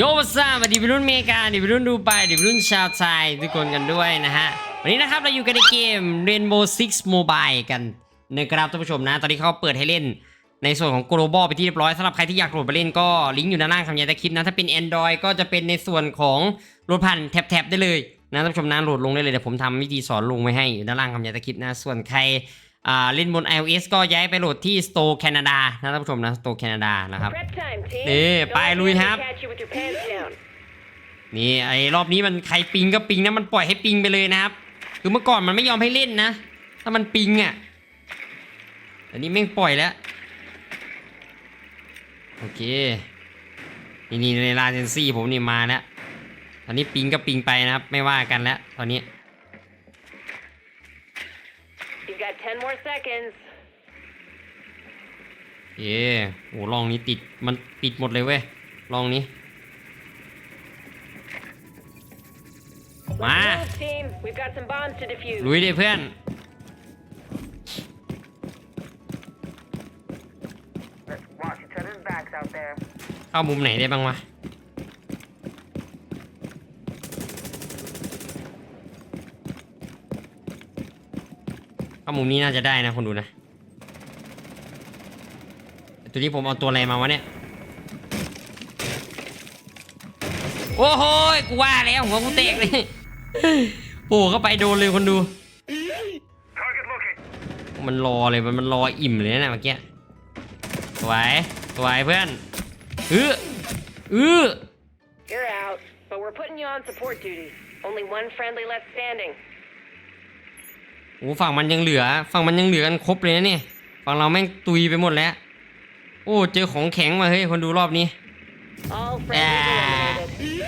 โยวัสดีสวัสดีพี่รุ่นเมกาดิพี่รุ่นดูไปดิพี่รุ่นชาวไทยทุกคนกันด้วยนะฮะ วันนี้นะครับเราอยู่กันในเกม Rainbow Six Mobile กันนะครับท่านผู้ชมนะ ตอนนี้เขาเปิดให้เล่นในส่วนของ global ไปที่เรียบร้อยสำหรับใครที่อยากโหลดไปเล่นก็ลิงก์อยู่ด้านล่างคำยายต่คลิปนะ ถ้าเป็น Android ก็จะเป็นในส่วนของโหลดผ่านแท็บๆได้เลยนะท่านผู้ชมนะโหลดลงได้เลยเดี๋ยวผมทำวิธีสอนลงไว้ให้อยู่ด้านล่างคำยายต่คลิปนะส่วนใคร อ่าเล่นบน iOS ก็ย้ายไปโหลดที่ Store Canada นะท่านผู้ชมนะ Store Canada นะครับ Prep time, team. นี่ Don't ไป let ลุย them ครับ catch you with your pants down. นี่ไอ้รอบนี้มันใครปิงก็ปิงนะมันปล่อยให้ปิงไปเลยนะครับ คือเมื่อก่อนมันไม่ยอมให้เล่นนะ ถ้ามันปิงอะแต่นี้แม่งปล่อยแล้ว โอเค นี่นี่ในลาเซนซี่ผมนี่มาแล้วตอนนี้ปิงก็ปิงไปนะครับ ไม่ว่ากันแล้วตอนนี้ You've got 10 more seconds. เย้โหลองนี้ติด มันติดหมดเลยเว้ย ลองนี้ Let's มา move, team. We've got some bombs to defuse. ลุยดิเพื่อน Let's watch each other's backs out there. เข้ามุมไหนได้บ้างวะ ข้ามุมนี้น่าจะได้นะคนดูนะแต่ตัวนี้ผมเอาตัวอะไรมาวะเนี่ย โอ้โหยกูว่าแล้วหัวกูเตกเลยโอ้เข้าไปโดนเลยคนดู Target located. มันรอเลยมันมันรออิ่มเลยนะเมื่อกี้สวยสวยเพื่อนอื้ออื้อ You're out, but we're putting you on support duty. Only one friendly left standing. โอ้ฝั่งมันยังเหลือ ฝั่งมันยังเหลือกันครบเลยนะเนี่ยฝั่งเราแม่งตุยไปหมดแล้ว โอ้เจอของแข็งมาเฮ้ยคนดูรอบนี้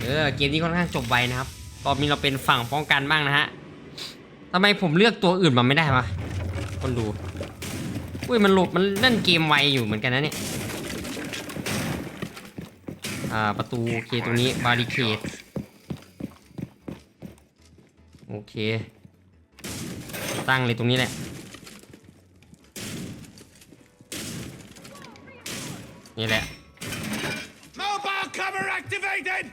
เออเกมนี้ค่อนข้างจบไวนะครับรอบนี้เราเป็นฝั่งป้องกันบ้างนะฮะทำไมผมเลือกตัวอื่นมาไม่ได้วะคนดูอุ้ยมันหลบมันเล่นเกมไวอยู่เหมือนกันนะเนี่ยอ่าประตูโอเคตรงนี้บาริเคดโอเคตั้งเลยตรงนี้แหละนี่แหละ Mobile cover activated!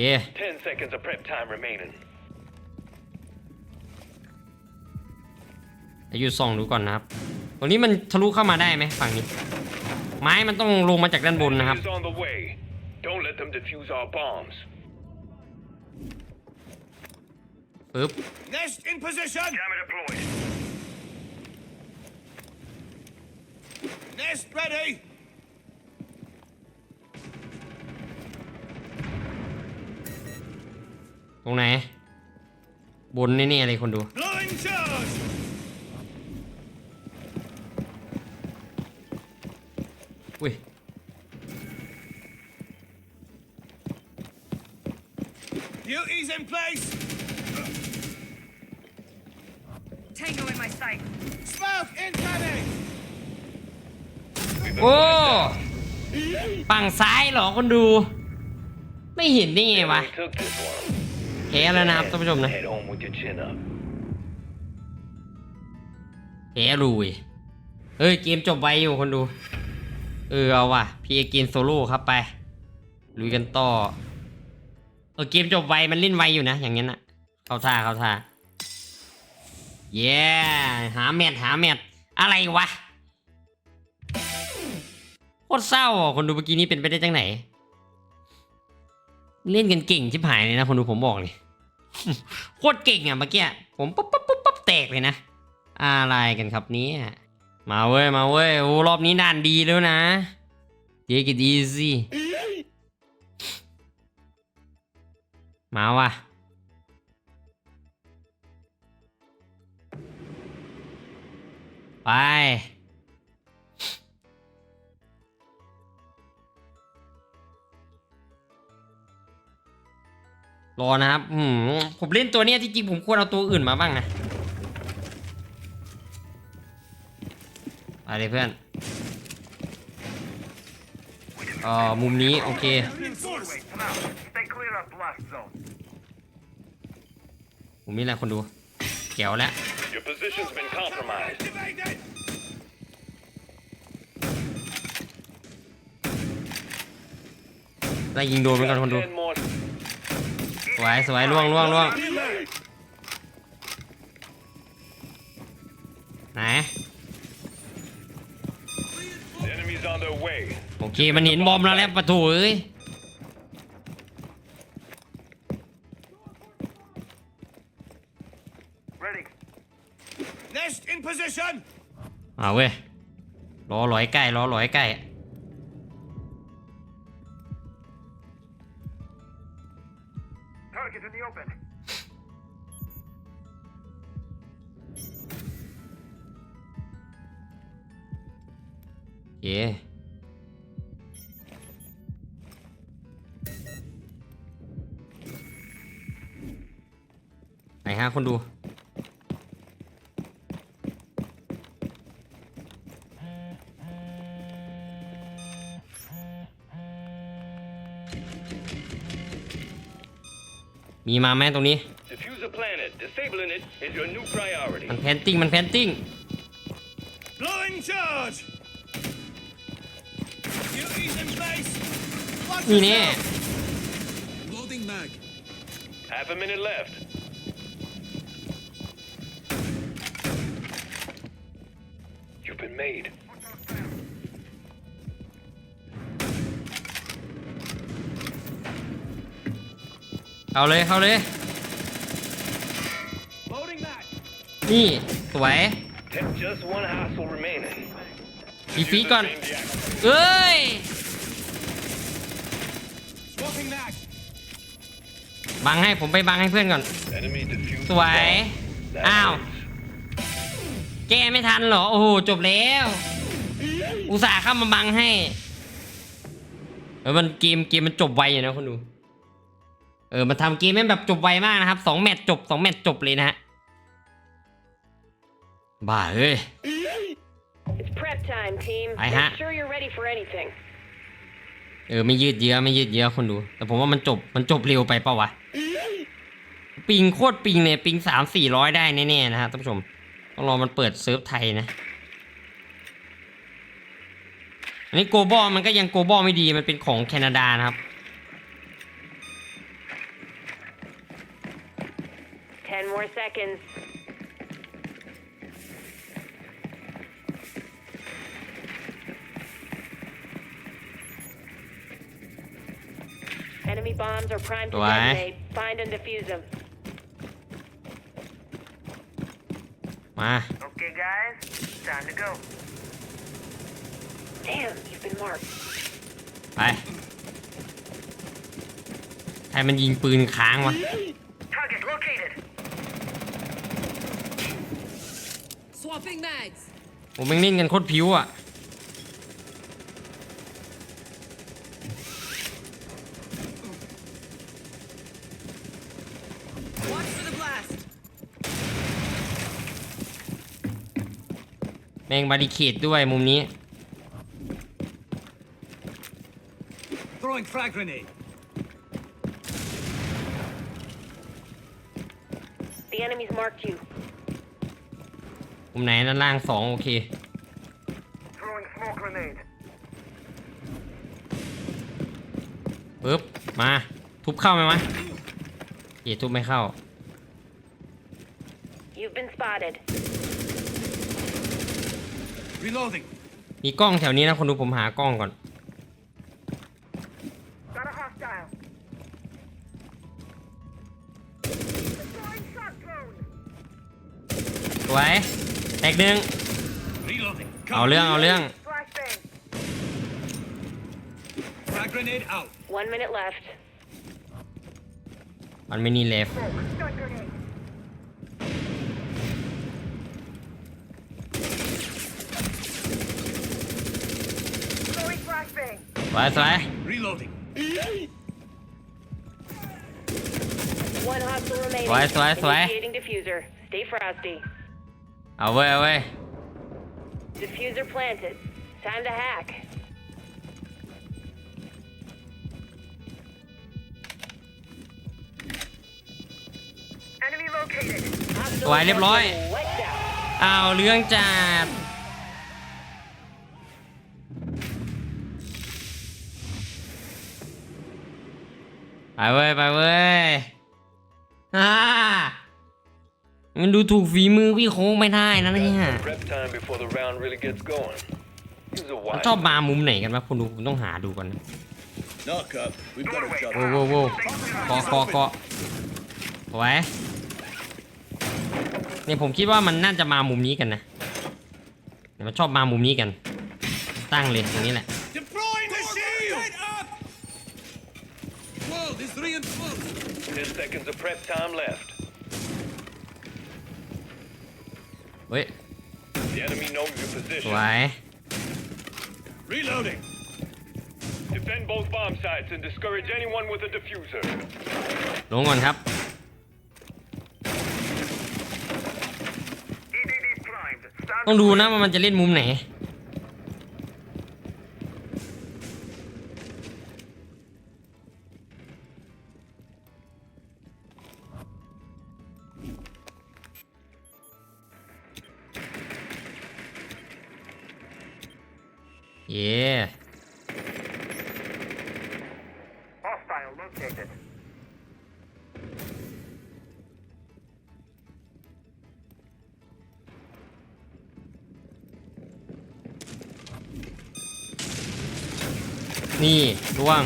โอเค10 seconds of prep time remaining. เดี๋ยวอยู่ส่องดูก่อนนะครับ ตรงนี้มันทะลุเข้ามาได้ไหมฝั่งนี้ ไม้มันต้องลงมาจากด้านบนนะครับ Is on the way. Don't let them defuse our bombs. ปึ๊บ Nest in position. Jammer deployed. Nest ready. รงไหน บนแน่ๆเลยคนดู Blowing charge. อุ้ย Duties in place. Tango in my sight. Smoke incoming. โอ้ฝั่งซ้ายเหรอคนดู ไม่เห็นได้ไงวะ แพ้แล้วนะครับท่านผู้ชมนะ Head home with your chin up. แพ้ลุยเฮ้ยเกมจบไวอยู่คนดู เออเอาว่ะพีเกมโซโล่ครับไปลุยกันต่อเออเกมจบไวมันเล่นไวอยู่นะ อย่างงั้นอะเข้าท่าเข้าท่าเย้หาแมทหาแมทอะไรวะโคตรเศร้าอะคนดูเมื่อกี้นี้เป็นไปได้จังไหน เล่นกันเก่งชิบหายเลยนะคนดูผมบอกเลยโคตรเก่งอะเมื่อกี้ผมปุ๊บปุ๊บปุ๊บปุ๊บแตกเลยนะ อะไรกันครับนี้มาเว้ยมาเว้ยโอ้รอบนี้ด่านดีแล้วนะ Take it easy มาว่ะไป รอนะครับอืมผมเล่นตัวเนี้ยที่จริงผมควรเอาตัวอื่นมาบ้างนะไปเลยเพื่อนอ๋อมุมนี้ โอเค Reinforce. Come out. Stay clear of blast zone. มุมนี้แหละคนดูแก้วแล้ว Your position's been compromised. Activated. ไล่ยิงโดนไปก่อนคนดู Ten more. ส วยสวยล่วงล่วงล่วง Reload. ไหน Enemies on their way. โอเคมันเห็นบอมแล้วแหล้วประตูเอ้ย Ready. Nest in position. เอาเว้ยรอหลอยใกล้รอหลอยใกล้ Target in the open. Yeah. ไหนฮะคนดู มีมาไหมตรงนี้ Defuse a planet. Disabling it is your new priority. มันแพนติ้ง มันแพนติ้ง Blowing charge. Duties in place. Watch นี่แน่ yourself. Loading mag. Half a minute left. เอาเลยเข้าเลย Loading mag. นี่ สวย Just one hostile remaining. อีฟีก่อน Aim the act. เอ้ย Swapping mag. บังให้ผมไปบังให้เพื่อนก่อน Enemy defused. สวย That อ้าวแก้ไม่ทันเหรอ โอ้โห จบแล้ว อุตส่าห์เข้ามาบังให้เออมันเกมเกมมันจบไวอยู่นะคนดู เออมันทำเกมให้แบบจบไวมากนะครับสองแมตช์จบสองแมตช์จบเลยนะฮะบ้าเอ้ย It's prep time, team. I ha- Make sure you're ready for anything. เออไม่ยืดเยื้อไม่ยืดเยื้อคนดู แต่ผมว่ามันจบมันจบเร็วไปเปล่าวะ ปิงโคตรปิงเนี่ยปิงสามสี่ร้อยได้แน่ๆนะฮะท่านผู้ชมต้องรอมันเปิดเซิร์ฟไทยนะ อันนี้โกบอลมันก็ยังโกบอลไม่ดีมันเป็นของแคนาดานะครับ Ten more seconds. Enemy bombs are primed to Why? detonate. Find and defuse them. มา Okay, guys. Time to go. Damn, you've been marked. ไป ใครมันยิงปืนค้างวะ Target Swapping mags. ผมแม่งเล่นกันโคตรผิวอะ Watch for the blast. แม่งบาริเคดด้วยมุมนี้ Throwing frag grenade. The enemy's marked you. มุมไหนด้านล่างสองโอเค Throwing smoke grenade. ปึ๊บ มา ทุบเข้าไหมวะเหี้ยทุบไม่เข้า You've been spotted. Reloading. มีกล้องแถวนี้นะคนดูผมหากล้องก่อน Got a hostile. Deploying shock drone. สวย แตกหนึ่ง Reloading. เอาเรื่องเอาเรื่อง Flashbang. Frag grenade out. One minute left. มันไม่นี่เลฟ Smoke. Stun grenade. Throwing flashbang. สวยสวย Reloading. One hostile remaining. Swipe, swipe, swipe. Initiating diffuser. Stay frosty. เอาเว้ยเอาเว้ย Diffuser planted. Time to hack. Enemy located. Hostile สวยเรียบร้อย Wiped out. เอาเรื่องจัด ไปเว้ย ไปเว้ยฮ่า มันดูถูกฝีมือพี่โค้งไม่ได้นะเนี่ย Prep time before the round really gets going. Use a มัน wide ชอบมามุมไหนกันวะคุณดูผมต้องหาดูก่อนนะ Knock up. We've got a job. โว้โว้โว้เกาะเกาะเกาะไว้เนี่ยผมคิดว่ามันน่าจะมามุมนี้กันนะเดี๋ยวมันชอบมามุมนี้กัน ตั้งเลยตรงนี้แหละ Deploying the shield! up! World is reinforced. Ten seconds of prep time left. เฮ้ย The enemy knows your ส position. วย Reloading. Defend both bomb sites and discourage anyone with a diffuser. ลงก่อนครับ EDD primed. Stand ต้องดูนะว่ามันจะเล่นมุมไหน นี่ร่วง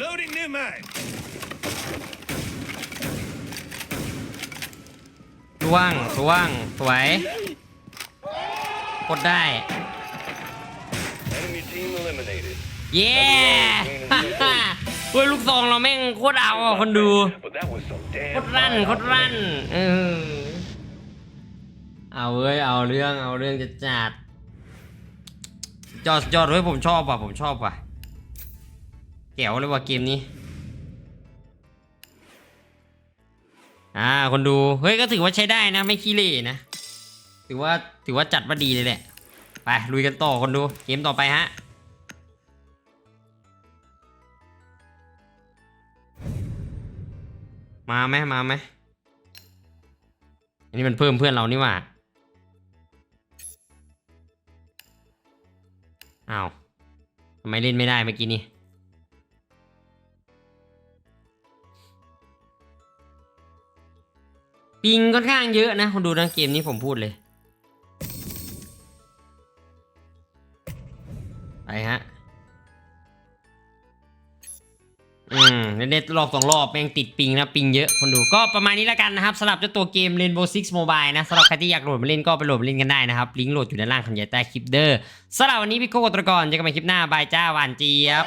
Loading new mag. ร่วงร่วงสวยกดได้ Enemy team eliminated. เย้เฮ้ยลูกซองเราแม่งโคตรเอาอะคนดู But that was some โค damn ตรรั่น fine โคตรรั่น เออ เอาเว้ย เอาเรื่อง เอาเรื่องจะจัด จอดจอดเฮ้ยผมชอบว่ะ ผมชอบว่ะ แก๋วเลยว่ะเกมนี้ อ่า คนดู เฮ้ย ก็ถือว่าใช้ได้นะ ไม่ขี้เหร่นะ ถือว่า ถือว่าจัดมาดีเลยแหละ ไป ลุยกันต่อคนดู เกมต่อไปฮะ มาไหมมาไหมอันนี้มันเพิ่มเพื่อนเรานี่หว่าอ้าวทำไมเล่นไม่ได้เมื่อกี้นี่ ปิงค่อนข้างเยอะนะคนดูนะเกมนี้ผมพูดเลย ไปฮะ อืมเน็ตรอบสองรอบแม่งติดปิงนะปิงเยอะคนดูก็ประมาณนี้แล้วกันนะครับสำหรับเจ้าตัวเกม Rainbow Six Mobile นะสำหรับใครที่อยากโหลดมาเล่นก็ไปโหลดมาเล่นกันได้นะครับ ลิงก์โหลดอยู่ด้านล่างคำใหญ่ใต้คลิปเด้อสำหรับวันนี้พี่โก้กตรกรเจอกันใหม่คลิปหน้าบายจ้าหวานเจี๊ยบ